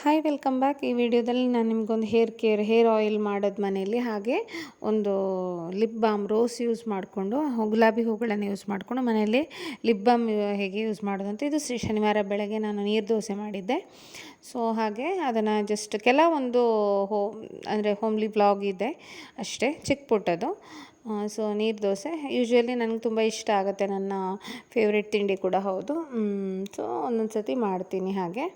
Hi welcome back ಈ ವಿಡಿಯೋದಲ್ಲಿ ನಾನು ನಿಮಗೊಂದು ಹೇರ್ ಕೇರ್ ಹೇರ್ ಆಯಿಲ್ ಮಾಡೋದು ಮನೆಯಲ್ಲಿ ಹಾಗೆ ಒಂದು ಲಿಪ್ ಬಾಮ್ ರೋಸ್ ಯೂಸ್ ಮಾಡಿಕೊಂಡು ಗುಲಾಬಿ ಹೂಗಳನ್ನು ಯೂಸ್ ಮಾಡಿಕೊಂಡು ಮನೆಯಲ್ಲಿ ಲಿಪ್ ಬಾಮ್ ಹೇಗೆ ಯೂಸ್ ಮಾಡೋದಂತ ಇದು ಶ್ರೀ ಶನಿವಾರ ಬೆಳಗ್ಗೆ ನಾನು ನೀರು ದೋಸೆ ಮಾಡಿದ್ದೆ. ಸೊ ಹಾಗೆ ಅದನ್ನು ಜಸ್ಟ್ ಕೆಲವೊಂದು ಹೋ, ಅಂದರೆ ಹೋಮ್ಲಿ ಬ್ಲಾಗ್ ಇದೆ ಅಷ್ಟೇ, ಚಿಕ್ಕ ಪುಟ್ಟದು ಸೊ ನೀರು ದೋಸೆ. ಯೂಶ್ವಲಿ ನನಗೆ ತುಂಬ ಇಷ್ಟ ಆಗುತ್ತೆ ನನ್ನ ಫೇವ್ರೆಟ್ ತಿಂಡಿ ಕೂಡ ಹೌದು. ಸೊ ಒಂದೊಂದು ಸತಿ ಮಾಡ್ತೀನಿ ಹಾಗೆ.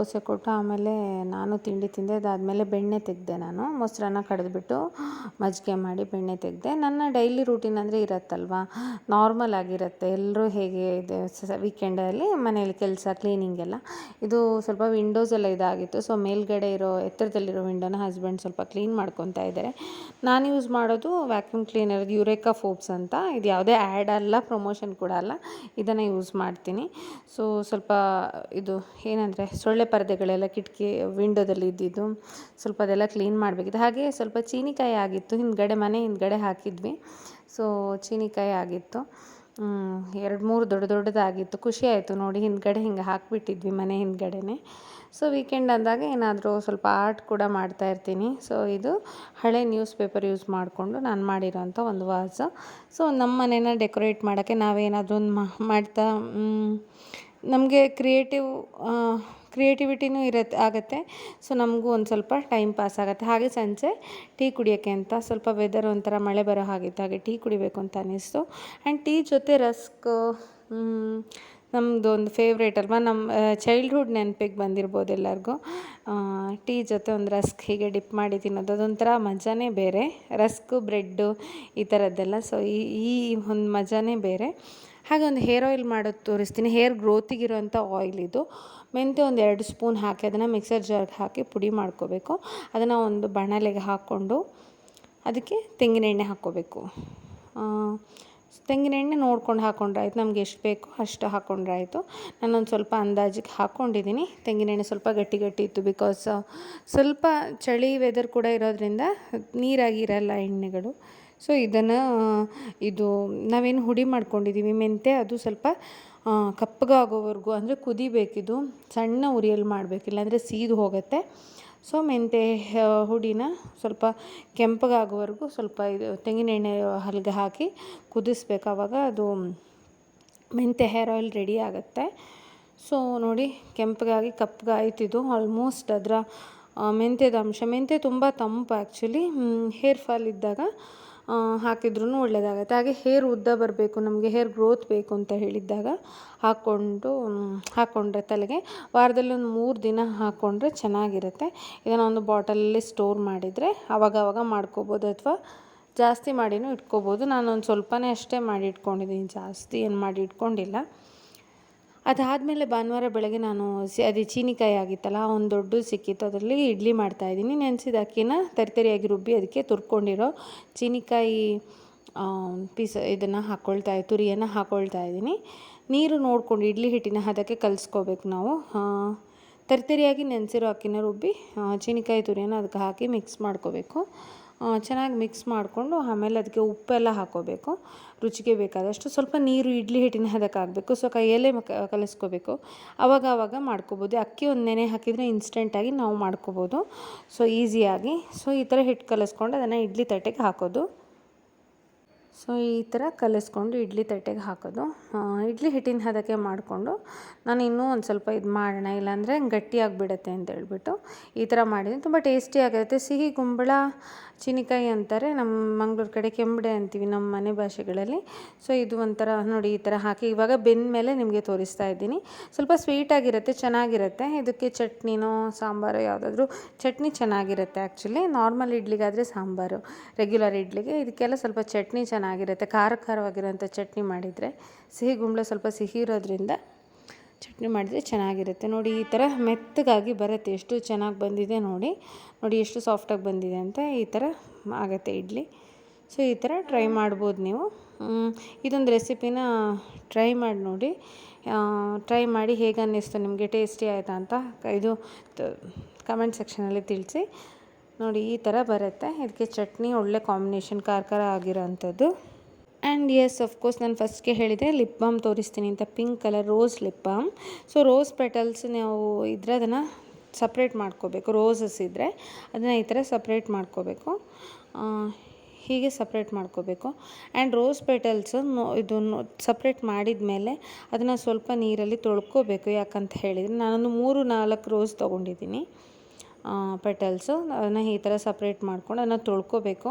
ದೋಸೆ ಕೊಟ್ಟು ಆಮೇಲೆ ನಾನು ತಿಂಡಿ ತಿಂದೆ, ಅದಾದಮೇಲೆ ಬೆಣ್ಣೆ ತೆಗೆದೆ ನಾನು. ಮೊಸರನ್ನ ಕಡಿದ್ಬಿಟ್ಟು ಮಜ್ಜಿಗೆ ಮಾಡಿ ಬೆಣ್ಣೆ ತೆಗೆದೆ. ನನ್ನ ಡೈಲಿ ರೂಟೀನ್ ಅಂದರೆ ಇರತ್ತಲ್ವ? ನಾರ್ಮಲ್ ಆಗಿರುತ್ತೆ. ಎಲ್ಲರೂ ಹೇಗೆ ಇದೆ ವೀಕೆಂಡಲ್ಲಿ ಮನೇಲಿ ಕೆಲಸ ಕ್ಲೀನಿಂಗ್ ಎಲ್ಲ. ಇದು ಸ್ವಲ್ಪ ವಿಂಡೋಸ್ ಎಲ್ಲ ಇದಾಗಿತ್ತು. ಸೊ ಮೇಲ್ಗಡೆ ಇರೋ, ಎತ್ತರದಲ್ಲಿರೋ ವಿಂಡೋನ ಹಸ್ಬೆಂಡ್ ಸ್ವಲ್ಪ ಕ್ಲೀನ್ ಮಾಡ್ಕೊತಾ ಇದ್ದಾರೆ ನಾನು ಯೂಸ್ ಮಾಡೋದು ವ್ಯಾಕ್ಯೂಮ್ ಕ್ಲೀನರ್ ಯುರೇಕಾ ಫೋಬ್ಸ್ ಅಂತ. ಇದು ಯಾವುದೇ ಆ್ಯಡ್ ಅಲ್ಲ ಪ್ರಮೋಷನ್ ಕೂಡ ಅಲ್ಲ. ಇದನ್ನು ಯೂಸ್ ಮಾಡ್ತೀನಿ. ಸೊ ಸ್ವಲ್ಪ ಇದು ಏನಂದರೆ, ಸೊಳ್ಳೆ ಪರದೆಗಳೆಲ್ಲ ಕಿಟಕಿ ವಿಂಡೋದಲ್ಲಿ ಇದ್ದಿದ್ದು ಸ್ವಲ್ಪ ಅದೆಲ್ಲ ಕ್ಲೀನ್ ಮಾಡಬೇಕಿತ್ತು. ಹಾಗೆ ಸ್ವಲ್ಪ ಚೀನಿಕಾಯಿ ಆಗಿತ್ತು. ಹಿಂದ್ಗಡೆ ಮನೆ ಹಿಂದ್ಗಡೆ ಹಾಕಿದ್ವಿ. ಸೊ ಚೀನಿಕಾಯಿ ಆಗಿತ್ತು. ಎರಡು ಮೂರು ದೊಡ್ಡ ದೊಡ್ಡದಾಗಿತ್ತು. ಖುಷಿ ಆಯಿತು ನೋಡಿ. ಹಿಂದ್ಗಡೆ ಹಿಂಗೆ ಹಾಕಿಬಿಟ್ಟಿದ್ವಿ ಮನೆ ಹಿಂದ್ಗಡೆನೆ. ಸೊ ವೀಕೆಂಡ್ ಅಂದಾಗ ಏನಾದರೂ ಸ್ವಲ್ಪ ಆರ್ಟ್ ಕೂಡ ಮಾಡ್ತಾ ಇರ್ತೀನಿ. ಸೊ ಇದು ಹಳೆ ನ್ಯೂಸ್ ಪೇಪರ್ ಯೂಸ್ ಮಾಡಿಕೊಂಡು ನಾನು ಮಾಡಿರೋಂಥ ಒಂದು ವಾಸು. ಸೊ ನಮ್ಮ ಮನೇನ ಡೆಕೋರೇಟ್ ಮಾಡೋಕ್ಕೆ ನಾವೇನಾದರೂ ಒಂದು ಮಾಡ್ತಾ ನಮಗೆ ಕ್ರಿಯೇಟಿವ್ ಕ್ರಿಯೇಟಿವಿಟಿನೂ ಇರತ್ತೆ, ಆಗುತ್ತೆ. ಸೊ ನಮಗೂ ಒಂದು ಸ್ವಲ್ಪ ಟೈಮ್ ಪಾಸ್ ಆಗುತ್ತೆ. ಹಾಗೆ ಸಂಜೆ ಟೀ ಕುಡಿಯೋಕ್ಕೆ ಅಂತ ಸ್ವಲ್ಪ ವೆದರ್ ಒಂಥರ ಮಳೆ ಬರೋ ಹಾಗಿತ್ತು ಹಾಗೆ ಟೀ ಕುಡಿಬೇಕು ಅಂತ ಅನ್ನಿಸ್ತು. ಆ್ಯಂಡ್ ಟೀ ಜೊತೆ ರಸ್ಕ್ ನಮ್ಮದು ಒಂದು ಫೇವ್ರೇಟ್ ಅಲ್ವಾ? ನಮ್ಮ ಚೈಲ್ಡ್ಹುಡ್ ನೆನಪಿಗೆ ಬಂದಿರ್ಬೋದು ಎಲ್ಲರಿಗೂ. ಟೀ ಜೊತೆ ಒಂದು ರಸ್ಕ್ ಹೀಗೆ ಡಿಪ್ ಮಾಡಿ ತಿನ್ನೋದು, ಅದೊಂಥರ ಮಜಾನೇ ಬೇರೆ. ರಸ್ಕು, ಬ್ರೆಡ್ಡು ಈ ಥರದ್ದೆಲ್ಲ ಸೊ ಈ ಒಂದು ಮಜಾನೇ ಬೇರೆ. ಹಾಗೆ ಒಂದು ಹೇರ್ ಆಯಿಲ್ ಮಾಡೋದು ತೋರಿಸ್ತೀನಿ. ಹೇರ್ ಗ್ರೋತಿಗಿರೋಂಥ ಆಯಿಲ್ ಇದು. ಮೆಂತ್ಯ ಒಂದು ಎರಡು ಸ್ಪೂನ್ ಹಾಕಿ, ಅದನ್ನು ಮಿಕ್ಸರ್ ಜಾರ್ಗೆ ಹಾಕಿ ಪುಡಿ ಮಾಡ್ಕೋಬೇಕು. ಅದನ್ನು ಒಂದು ಬಾಣಲೆಗೆ ಹಾಕ್ಕೊಂಡು ಅದಕ್ಕೆ ತೆಂಗಿನ ಎಣ್ಣೆ ಹಾಕ್ಕೋಬೇಕು. ತೆಂಗಿನ ಎಣ್ಣೆ ನೋಡ್ಕೊಂಡು ಹಾಕ್ಕೊಂಡ್ರೆ ಆಯ್ತು ನಮ್ಗೆ ಎಷ್ಟು ಬೇಕೋ ಅಷ್ಟು ಹಾಕ್ಕೊಂಡ್ರೆ ಆಯಿತು ನಾನೊಂದು ಸ್ವಲ್ಪ ಅಂದಾಜಿಗೆ ಹಾಕ್ಕೊಂಡಿದ್ದೀನಿ ತೆಂಗಿನ ಎಣ್ಣೆ ಸ್ವಲ್ಪ ಗಟ್ಟಿ ಗಟ್ಟಿ ಇತ್ತು ಬಿಕಾಸ್ ಸ್ವಲ್ಪ ಚಳಿ ವೆದರ್ ಕೂಡ ಇರೋದ್ರಿಂದ ನೀರಾಗಿರಲ್ಲ ಎಣ್ಣೆಗಳು. ಸೊ ಇದನ್ನು ಇದು ನಾವೇನು ಹುಡಿ ಮಾಡ್ಕೊಂಡಿದ್ದೀವಿ ಮೆಂತೆ ಅದು ಸ್ವಲ್ಪ ಕಪ್ಪಗಾಗೋವರೆಗೂ ಅಂದರೆ ಕುದಿಬೇಕಿದು, ಸಣ್ಣ ಉರಿಯಲ್ಲಿ ಮಾಡಬೇಕು, ಇಲ್ಲಾಂದರೆ ಸೀದು ಹೋಗುತ್ತೆ. ಸೊ ಮೆಂತೆ ಹುಡಿನ ಸ್ವಲ್ಪ ಕೆಂಪಗಾಗೋವರೆಗೂ ಸ್ವಲ್ಪ ಇದು ತೆಂಗಿನ ಎಣ್ಣೆ ಹಲ್ಗೆ ಹಾಕಿ ಕುದಿಸ್ಬೇಕು. ಆವಾಗ ಅದು ಮೆಂತೆ ಹೇರ್ ಆಯಿಲ್ ರೆಡಿ ಆಗುತ್ತೆ. ಸೊ ನೋಡಿ, ಕೆಂಪಗಾಗಿ ಕಪ್ಪಗಾಯ್ತಿದ್ದು ಆಲ್ಮೋಸ್ಟ್ ಅದರ ಮೆಂತ್ಯದ ಅಂಶ. ಮೆಂತ್ಯ ತುಂಬ ತಂಪು ಆ್ಯಕ್ಚುಲಿ ಹೇರ್ ಫಾಲ್ ಇದ್ದಾಗ ಹಾಕಿದ್ರೂ ಒಳ್ಳೆಯದಾಗತ್ತೆ ಹಾಗೆ ಹೇರ್ ಉದ್ದ ಬರಬೇಕು, ನಮಗೆ ಹೇರ್ ಗ್ರೋತ್ ಬೇಕು ಅಂತ ಹೇಳಿದ್ದಾಗ ಹಾಕ್ಕೊಂಡು ಹಾಕ್ಕೊಂಡ್ರೆ ತಲೆಗೆ. ವಾರದಲ್ಲಿ ಒಂದು ಮೂರು ದಿನ ಹಾಕ್ಕೊಂಡ್ರೆ ಚೆನ್ನಾಗಿರುತ್ತೆ. ಇದನ್ನು ಒಂದು ಬಾಟಲಲ್ಲಿ ಸ್ಟೋರ್ ಮಾಡಿದರೆ ಆವಾಗ ಮಾಡ್ಕೋಬೋದು ಅಥವಾ ಜಾಸ್ತಿ ಮಾಡಿನೂ ಇಟ್ಕೋಬೋದು. ನಾನು ಒಂದು ಸ್ವಲ್ಪನೇ ಅಷ್ಟೇ ಮಾಡಿ ಇಟ್ಕೊಂಡಿದ್ದೀನಿ ಜಾಸ್ತಿ ಏನು ಮಾಡಿ ಇಟ್ಕೊಂಡಿಲ್ಲ. ಅದಾದಮೇಲೆ ಭಾನುವಾರ ಬೆಳಗ್ಗೆ ನಾನು ಅದೇ ಚೀನಿಕಾಯಿ ಆಗಿತ್ತಲ್ಲ ಒಂದು ದೊಡ್ಡದು ಸಿಕ್ಕಿತ್ತು. ಅದರಲ್ಲಿ ಇಡ್ಲಿ ಮಾಡ್ತಾಯಿದ್ದೀನಿ ನೆನೆಸಿದ ಅಕ್ಕಿನ ತರಿತರಿಯಾಗಿ ರುಬ್ಬಿ ಅದಕ್ಕೆ ತುರ್ಕೊಂಡಿರೋ ಚೀನಿಕಾಯಿ ಪೀಸ್ ಇದನ್ನು ಹಾಕ್ಕೊಳ್ತಾ ತುರಿಯನ್ನು ಹಾಕ್ಕೊಳ್ತಾ ಇದ್ದೀನಿ. ನೀರು ನೋಡಿಕೊಂಡು ಇಡ್ಲಿ ಹಿಟ್ಟಿನ ಹದಕ್ಕೆ ಕಲಿಸ್ಕೋಬೇಕು ನಾವು. ತರಿತರಿಯಾಗಿ ನೆನೆಸಿರೋ ಅಕ್ಕಿನ ರುಬ್ಬಿ ಚೀನಿಕಾಯಿ ತುರಿಯನ್ನು ಅದಕ್ಕೆ ಹಾಕಿ ಮಿಕ್ಸ್ ಮಾಡ್ಕೋಬೇಕು. ಚೆನ್ನಾಗಿ ಮಿಕ್ಸ್ ಮಾಡಿಕೊಂಡು ಆಮೇಲೆ ಅದಕ್ಕೆ ಉಪ್ಪೆಲ್ಲ ಹಾಕ್ಕೋಬೇಕು ರುಚಿಗೆ ಬೇಕಾದಷ್ಟು ಸ್ವಲ್ಪ ನೀರು, ಇಡ್ಲಿ ಹಿಟ್ಟಿನ ಹದಕ್ಕೆ ಹಾಕಬೇಕು. ಸೊ ಕೈಯಲ್ಲೇ ಕಲಿಸ್ಕೋಬೇಕು. ಆವಾಗ ಆವಾಗ ಮಾಡ್ಕೋಬೋದು. ಅಕ್ಕಿ ಒಂದು ನೆನೆ ಹಾಕಿದರೆ ಇನ್ಸ್ಟೆಂಟಾಗಿ ನಾವು ಮಾಡ್ಕೋಬೋದು. ಸೊ ಈಸಿಯಾಗಿ ಸೊ, ಈ ಥರ ಹಿಟ್ಟು ಕಲಿಸ್ಕೊಂಡು ಅದನ್ನು ಇಡ್ಲಿ ತಟ್ಟೆಗೆ ಹಾಕೋದು. ಸೊ, ಈ ಥರ ಕಲಿಸ್ಕೊಂಡು ಇಡ್ಲಿ ತಟ್ಟೆಗೆ ಹಾಕೋದು. ಇಡ್ಲಿ ಹಿಟ್ಟಿನ ಹದಕ್ಕೆ ಮಾಡಿಕೊಂಡು ನಾನು ಇನ್ನೂ ಒಂದು ಸ್ವಲ್ಪ ಇದು ಮಾಡೋಣ, ಇಲ್ಲಾಂದರೆ ಗಟ್ಟಿಯಾಗಿಬಿಡತ್ತೆ ಅಂತ ಹೇಳ್ಬಿಟ್ಟು ಈ ಥರ ಮಾಡಿದ್ದೀನಿ. ತುಂಬ ಟೇಸ್ಟಿಯಾಗಿರುತ್ತೆ ಸಿಹಿ, ಗುಂಬಳ ಚೀನಿಕಾಯಿ ಅಂತಾರೆ ನಮ್ಮ ಮಂಗ್ಳೂರು ಕಡೆ ಕೆಂಬಡೆ ಅಂತೀವಿ ನಮ್ಮ ಮನೆ ಭಾಷೆಗಳಲ್ಲಿ. ಸೊ ಇದು ಒಂಥರ ನೋಡಿ ಈ ಥರ ಹಾಕಿ ಇವಾಗ ಬೆಂದ ಮೇಲೆ ನಿಮಗೆ ತೋರಿಸ್ತಾ ಇದ್ದೀನಿ. ಸ್ವಲ್ಪ ಸ್ವೀಟಾಗಿರುತ್ತೆ ಚೆನ್ನಾಗಿರುತ್ತೆ. ಇದಕ್ಕೆ ಚಟ್ನಿನೋ, ಸಾಂಬಾರು ಯಾವುದಾದ್ರೂ ಚಟ್ನಿ ಚೆನ್ನಾಗಿರುತ್ತೆ ಆ್ಯಕ್ಚುಲಿ ನಾರ್ಮಲ್ ಇಡ್ಲಿಗಾದರೆ ಸಾಂಬಾರು ರೆಗ್ಯುಲರ್ ಇಡ್ಲಿಗೆ. ಇದಕ್ಕೆಲ್ಲ ಸ್ವಲ್ಪ ಚಟ್ನಿ ಚೆನ್ನಾಗಿರುತ್ತೆ. ಖಾರ ಖಾರವಾಗಿರೋಂಥ ಚಟ್ನಿ ಮಾಡಿದರೆ ಸಿಹಿ ಗುಂಬಳ ಸ್ವಲ್ಪ ಸಿಹಿ ಇರೋದ್ರಿಂದ ಚಟ್ನಿ ಮಾಡಿದರೆ ಚೆನ್ನಾಗಿರುತ್ತೆ. ನೋಡಿ, ಈ ಥರ ಮೆತ್ತಗಾಗಿ ಬರುತ್ತೆ. ಎಷ್ಟು ಚೆನ್ನಾಗಿ ಬಂದಿದೆ ನೋಡಿ. ನೋಡಿ, ಎಷ್ಟು ಸಾಫ್ಟಾಗಿ ಬಂದಿದೆ ಅಂತ ಈ ಥರ ಆಗುತ್ತೆ ಇಡ್ಲಿ. ಸೊ, ಈ ಥರ ಟ್ರೈ ಮಾಡ್ಬೋದು ನೀವು. ಇದೊಂದು ರೆಸಿಪಿನ ಟ್ರೈ ಮಾಡಿ ನೋಡಿ. ಟ್ರೈ ಮಾಡಿ ಹೇಗೆ ಅನ್ನಿಸ್ತು, ನಿಮಗೆ ಟೇಸ್ಟಿ ಆಯಿತಾ ಅಂತ ಇದು ಕಮೆಂಟ್ ಸೆಕ್ಷನಲ್ಲಿ ತಿಳಿಸಿ. ನೋಡಿ, ಈ ಥರ ಬರುತ್ತೆ. ಇದಕ್ಕೆ ಚಟ್ನಿ ಒಳ್ಳೆ ಕಾಂಬಿನೇಷನ್, ಖಾರ ಖಾರ ಆಗಿರೋ ಅಂಥದ್ದು ಆ್ಯಂಡ್ ಎಸ್ ಅಫ್ಕೋರ್ಸ್ ನಾನು ಫಸ್ಟ್ಗೆ ಹೇಳಿದೆ ಲಿಪ್ ಬಾಮ್ ತೋರಿಸ್ತೀನಿ ಅಂತ pink colour rose lip balm so rose petals ನಾವು ಇದ್ರೆ ಅದನ್ನು ಸಪ್ರೇಟ್ ಮಾಡ್ಕೋಬೇಕು ರೋಸಸ್ ಇದ್ದರೆ ಅದನ್ನು ಈ ಥರ ಸಪ್ರೇಟ್ ಮಾಡ್ಕೋಬೇಕು. ಹೀಗೆ ಸಪ್ರೇಟ್ ಮಾಡ್ಕೋಬೇಕು. ಆ್ಯಂಡ್ ರೋಸ್ ಪೆಟಲ್ಸ್ ಇದು ಸಪ್ರೇಟ್ ಮಾಡಿದ ಮೇಲೆ ಅದನ್ನು ಸ್ವಲ್ಪ ನೀರಲ್ಲಿ ತೊಳ್ಕೋಬೇಕು ಯಾಕಂತ ಹೇಳಿದರೆ, ನಾನೊಂದು ಮೂರು ನಾಲ್ಕು ರೋಸ್ ತೊಗೊಂಡಿದ್ದೀನಿ. ಪೆಟಲ್ಸು ಅದನ್ನು ಈ ಥರ ಸಪ್ರೇಟ್ ಮಾಡ್ಕೊಂಡು ಅದನ್ನು ತೊಳ್ಕೊಬೇಕು.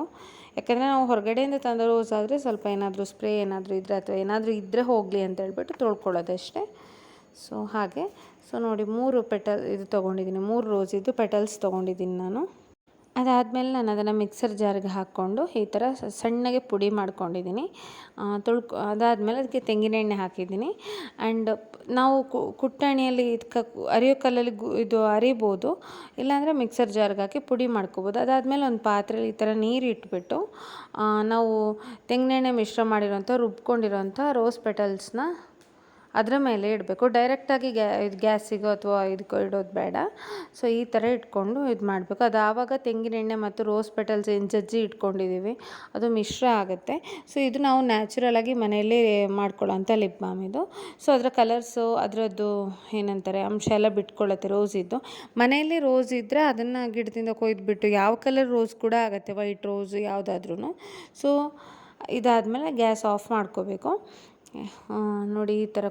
ಯಾಕಂದರೆ ನಾವು ಹೊರಗಡೆಯಿಂದ ತಂದ ರೋಸ್ ಆದರೆ ಸ್ವಲ್ಪ ಏನಾದರೂ ಸ್ಪ್ರೇ ಏನಾದರೂ ಇದ್ದರೆ ಅಥವಾ ಏನಾದರೂ ಇದ್ದರೆ ಹೋಗಲಿ ಅಂತ ಹೇಳ್ಬಿಟ್ಟು ತೊಳ್ಕೊಳ್ಳೋದಷ್ಟೇ ಸೊ ಹಾಗೆ. ಸೊ ನೋಡಿ ಮೂರು ಪೆಟಲ್ ಇದು ತೊಗೊಂಡಿದ್ದೀನಿ. ಮೂರು ರೋಸಿದ್ದು ಪೆಟಲ್ಸ್ ತೊಗೊಂಡಿದ್ದೀನಿ ನಾನು. ಅದಾದಮೇಲೆ ನಾನು ಅದನ್ನು ಮಿಕ್ಸರ್ ಜಾರ್ಗೆ ಹಾಕ್ಕೊಂಡು ಈ ಥರ ಸಣ್ಣಗೆ ಪುಡಿ ಮಾಡ್ಕೊಂಡಿದ್ದೀನಿ. ತೊಳ್ಕೊ, ಅದಾದಮೇಲೆ ಅದಕ್ಕೆ ತೆಂಗಿನ ಎಣ್ಣೆ ಹಾಕಿದ್ದೀನಿ. ಆ್ಯಂಡ್ ನಾವು ಕುಟ್ಟಣಿಯಲ್ಲಿ ಇದಕ್ಕೆ ಅರಿಯೋ ಕಲ್ಲಲ್ಲಿ ಗು, ಇದು ಅರಿಬೋದು, ಇಲ್ಲಾಂದರೆ ಮಿಕ್ಸರ್ ಜಾರ್ಗೆ ಹಾಕಿ ಪುಡಿ ಮಾಡ್ಕೋಬೋದು. ಅದಾದಮೇಲೆ ಒಂದು ಪಾತ್ರೆಯಲ್ಲಿ ಈ ಥರ ನೀರು ಇಟ್ಬಿಟ್ಟು ನಾವು ತೆಂಗಿನೆಣ್ಣೆ ಮಿಶ್ರ ಮಾಡಿರೋಂಥ, ರುಬ್ಕೊಂಡಿರೋಂಥ ರೋಸ್ ಪೆಟಲ್ಸ್ನ ಅದರ ಮೇಲೆ ಇಡಬೇಕು. ಡೈರೆಕ್ಟಾಗಿ ಗ್ಯಾ, ಇದು ಗ್ಯಾಸಿಗೋ ಅಥವಾ ಇದಕ್ಕೆ ಇಡೋದು ಬೇಡ. ಸೊ ಈ ಥರ ಇಟ್ಕೊಂಡು ಇದು ಮಾಡಬೇಕು. ಅದು ಆವಾಗ ತೆಂಗಿನೆಣ್ಣೆ ಮತ್ತು ರೋಸ್ ಪೆಟಲ್ಸ್ ಏನು ಜಜ್ಜಿ ಇಟ್ಕೊಂಡಿದ್ದೀವಿ, ಅದು ಮಿಶ್ರ ಆಗುತ್ತೆ. ಸೊ ಇದು ನಾವು ನ್ಯಾಚುರಲಾಗಿ ಮನೆಯಲ್ಲೇ ಮಾಡ್ಕೊಳ್ಳೋಂಥ ಲಿಪ್ ಬಾಮ್ ಇದು. ಸೊ ಅದರ ಕಲರ್ಸು ಅದರದ್ದು ಏನಂತಾರೆ, ಅಂಶ ಎಲ್ಲ ಬಿಟ್ಕೊಳ್ಳುತ್ತೆ ರೋಸ್ ಇದ್ದು. ಮನೆಯಲ್ಲಿ ರೋಸ್ ಇದ್ದರೆ ಅದನ್ನು ಗಿಡದಿಂದ ಕೊಯ್ದುಬಿಟ್ಟು ಯಾವ ಕಲರ್ ರೋಸ್ ಕೂಡ ಆಗುತ್ತೆ ವೈಟ್ ರೋಸ್ ಯಾವುದಾದ್ರೂ ಸೊ ಇದಾದಮೇಲೆ ಗ್ಯಾಸ್ ಆಫ್ ಮಾಡ್ಕೋಬೇಕು. ನೋಡಿ ಈ ಥರ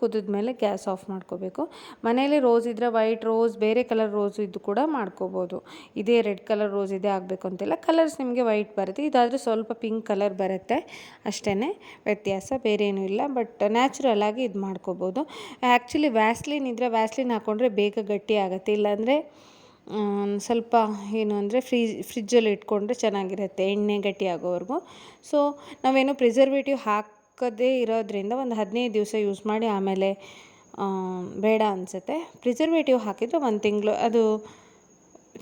ಕುದಿದ ಮೇಲೆ ಗ್ಯಾಸ್ ಆಫ್ ಮಾಡ್ಕೋಬೇಕು. ಮನೆಯಲ್ಲಿ ರೋಸ್ ಇದ್ದರೆ ವೈಟ್ ರೋಸ್, ಬೇರೆ ಕಲರ್ ರೋಸ್ ಇದ್ದು ಕೂಡ ಮಾಡ್ಕೋಬೋದು. ಇದೇ ರೆಡ್ ಕಲರ್ ರೋಸ್ ಇದೇ ಆಗಬೇಕು ಅಂತಿಲ್ಲ ಕಲರ್ಸ್ ನಿಮಗೆ ವೈಟ್ ಬರುತ್ತೆ. ಇದಾದರೆ ಸ್ವಲ್ಪ ಪಿಂಕ್ ಕಲರ್ ಬರುತ್ತೆ. ಅಷ್ಟೇ ವ್ಯತ್ಯಾಸ, ಬೇರೆ ಇಲ್ಲ. ಬಟ್ ನ್ಯಾಚುರಲ್ ಆಗಿ ಇದು ಮಾಡ್ಕೋಬೋದು. ಆ್ಯಕ್ಚುಲಿ ವ್ಯಾಸ್ಲಿನ್ ಇದ್ದರೆ ವ್ಯಾಸ್ಲಿನ್ ಹಾಕ್ಕೊಂಡ್ರೆ ಬೇಗ ಗಟ್ಟಿ ಆಗುತ್ತೆ. ಇಲ್ಲಾಂದರೆ ಸ್ವಲ್ಪ ಏನು ಅಂದರೆ ಫ್ರಿಜ್ ಫ್ರಿಜ್ಜಲ್ಲಿ ಇಟ್ಕೊಂಡ್ರೆ ಚೆನ್ನಾಗಿರುತ್ತೆ. ಎಣ್ಣೆ ಗಟ್ಟಿ ಆಗೋವರೆಗೂ. ಸೊ, ನಾವೇನು ಪ್ರಿಸರ್ವೇಟಿವ್ ಹಾಕದೇ ಇರೋದ್ರಿಂದ ಒಂದು ಹದಿನೈದು ದಿವಸ ಯೂಸ್ ಮಾಡಿ ಆಮೇಲೆ ಆಮ್, ಬೇಡ ಅನಿಸುತ್ತೆ. ಪ್ರಿಸರ್ವೇಟಿವ್ ಹಾಕಿದರೆ ಒಂದು ತಿಂಗಳು ಅದು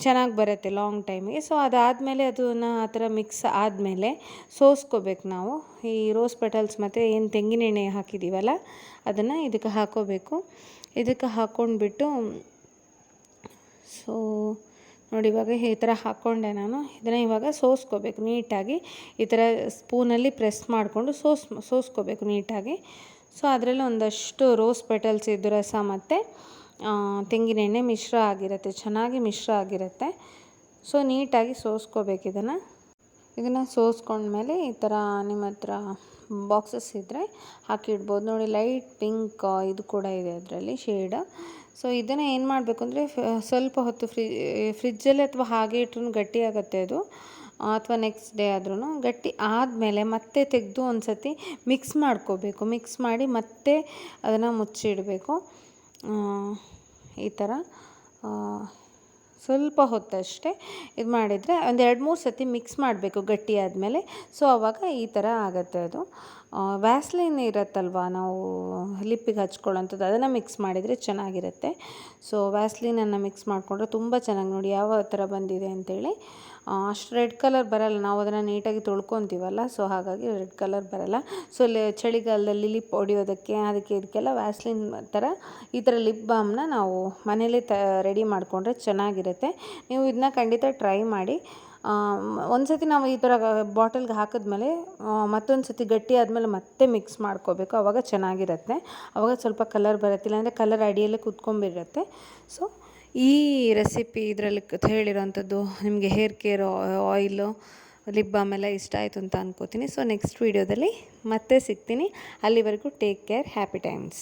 ಚೆನ್ನಾಗಿ ಬರುತ್ತೆ ಲಾಂಗ್ ಟೈಮಿಗೆ. ಸೊ ಅದಾದಮೇಲೆ ಅದನ್ನು ಆ ಥರ ಮಿಕ್ಸ್ ಆದಮೇಲೆ ಸೋಸ್ಕೋಬೇಕು ನಾವು. ಈ ರೋಸ್ ಪೆಟಲ್ಸ್ ಮತ್ತು ಏನು ತೆಂಗಿನ ಎಣ್ಣೆ ಹಾಕಿದ್ದೀವಲ್ಲ ಅದನ್ನು ಇದಕ್ಕೆ ಹಾಕೋಬೇಕು. ಇದಕ್ಕೆ ಹಾಕ್ಕೊಂಡ್ಬಿಟ್ಟು ಸೊ ನೋಡಿ ಇವಾಗ ಈ ಥರ ಹಾಕ್ಕೊಂಡೆ ನಾನು. ಇದನ್ನು ಇವಾಗ ಸೋಸ್ಕೋಬೇಕು ನೀಟಾಗಿ. ಈ ಥರ ಸ್ಪೂನಲ್ಲಿ ಪ್ರೆಸ್ ಮಾಡಿಕೊಂಡು ಸೋಸ್, ಸೋಸ್ಕೋಬೇಕು ನೀಟಾಗಿ. ಸೊ, ಅದರಲ್ಲಿ ಒಂದಷ್ಟು ರೋಸ್ ಪೆಟಲ್ಸ್ ಇದ್ದು ರಸ ಮತ್ತು ತೆಂಗಿನೆಣ್ಣೆ ಮಿಶ್ರ ಆಗಿರುತ್ತೆ. ಚೆನ್ನಾಗಿ ಮಿಶ್ರ ಆಗಿರುತ್ತೆ. ಸೊ, ನೀಟಾಗಿ ಸೋಸ್ಕೋಬೇಕು ಇದನ್ನು. ಇದನ್ನು ಸೋಸ್ಕೊಂಡ್ಮೇಲೆ ಈ ಥರ ನಿಮ್ಮ ಹತ್ರ ಬಾಕ್ಸಸ್ ಇದ್ದರೆ ಹಾಕಿಡ್ಬೋದು. ನೋಡಿ, ಲೈಟ್ ಪಿಂಕ್ ಇದು ಕೂಡ ಇದೆ ಅದರಲ್ಲಿ, ಶೇಡ್. ಸೊ ಇದನ್ನು ಏನು ಮಾಡಬೇಕು ಅಂದರೆ ಸ್ವಲ್ಪ ಹೊತ್ತು ಫ್ರಿ ಫ್ರಿಜ್ಜಲ್ಲಿ ಅಥವಾ ಹಾಗೆ ಇಟ್ರೂ ಗಟ್ಟಿ ಆಗುತ್ತೆ ಅದು. ಅಥವಾ ನೆಕ್ಸ್ಟ್ ಡೇ ಆದ್ರೂ ಗಟ್ಟಿ ಆದಮೇಲೆ ಮತ್ತೆ ತೆಗೆದು ಒಂದು ಸತಿ ಮಿಕ್ಸ್ ಮಾಡ್ಕೋಬೇಕು. ಮಿಕ್ಸ್ ಮಾಡಿ ಮತ್ತೆ ಅದನ್ನು ಮುಚ್ಚಿಡಬೇಕು. ಈ ಥರ ಸ್ವಲ್ಪ ಹೊತ್ತಷ್ಟೇ ಇದು ಮಾಡಿದರೆ ಒಂದು ಎರಡು ಮೂರು ಸತಿ ಮಿಕ್ಸ್ ಮಾಡಬೇಕು ಗಟ್ಟಿ ಮೇಲೆ ಸೊ ಆವಾಗ ಈ ಥರ ಆಗುತ್ತೆ ಅದು. ವ್ಯಾಸ್ಲಿನ್ ಇರುತ್ತಲ್ವ? ನಾವು ಲಿಪ್ಪಿಗೆ ಹಚ್ಕೊಳ್ಳೋಂಥದ್ದು ಅದನ್ನು ಮಿಕ್ಸ್ ಮಾಡಿದರೆ ಚೆನ್ನಾಗಿರುತ್ತೆ. ಸೊ ವ್ಯಾಸ್ಲಿನನ್ನು ಮಿಕ್ಸ್ ಮಾಡಿಕೊಂಡ್ರೆ ತುಂಬ ಚೆನ್ನಾಗಿ ನೋಡಿ ಯಾವ ಥರ ಬಂದಿದೆ ಅಂತೇಳಿ. ಅಷ್ಟು ರೆಡ್ ಕಲರ್ ಬರಲ್ಲ. ನಾವು ಅದನ್ನು ನೀಟಾಗಿ ತೊಳ್ಕೊತೀವಲ್ಲ, ಸೊ ಹಾಗಾಗಿ ರೆಡ್ ಕಲರ್ ಬರಲ್ಲ. ಸೊ ಚಳಿಗಾಲದಲ್ಲಿ ಲಿಪ್ ಹೊಡಿಯೋದಕ್ಕೆ ಅದಕ್ಕೆ ಇದಕ್ಕೆಲ್ಲ ವ್ಯಾಸ್ಲಿನ್ ಥರ ಈ ಥರ ಲಿಪ್ ಬಾಮ್ನ ನಾವು ಮನೇಲಿ ತ ರೆಡಿ ಮಾಡಿಕೊಂಡ್ರೆ ಚೆನ್ನಾಗಿರುತ್ತೆ. ನೀವು ಇದನ್ನ ಖಂಡಿತ ಟ್ರೈ ಮಾಡಿ. ಒಂದು ಸತಿ ನಾವು ಈ ಥರ ಬಾಟಲ್ಗೆ ಹಾಕಿದ್ಮೇಲೆ ಮತ್ತೊಂದು ಸತಿ ಗಟ್ಟಿ ಆದಮೇಲೆ ಮತ್ತೆ ಮಿಕ್ಸ್ ಮಾಡ್ಕೋಬೇಕು. ಆವಾಗ ಚೆನ್ನಾಗಿರುತ್ತೆ. ಆವಾಗ ಸ್ವಲ್ಪ ಕಲರ್ ಬರುತ್ತಿಲ್ಲ ಇಲ್ಲಾಂದರೆ ಕಲರ್ ಅಡಿಯಲ್ಲೇ ಕುತ್ಕೊಂಬಿರುತ್ತೆ. ಸೊ ಈ ರೆಸಿಪಿ ಇದರಲ್ಲಿ ಹೇಳಿರೋಂಥದ್ದು ನಿಮಗೆ hair care oil lip balm ಎಲ್ಲ ಇಷ್ಟ ಆಯಿತು ಅಂತ ಅನ್ಕೋತೀನಿ. ಸೊ ನೆಕ್ಸ್ಟ್ ವೀಡಿಯೋದಲ್ಲಿ ಮತ್ತೆ ಸಿಗ್ತೀನಿ. ಅಲ್ಲಿವರೆಗೂ ಟೇಕ್ ಕೇರ್ ಹ್ಯಾಪಿ ಟೈಮ್ಸ್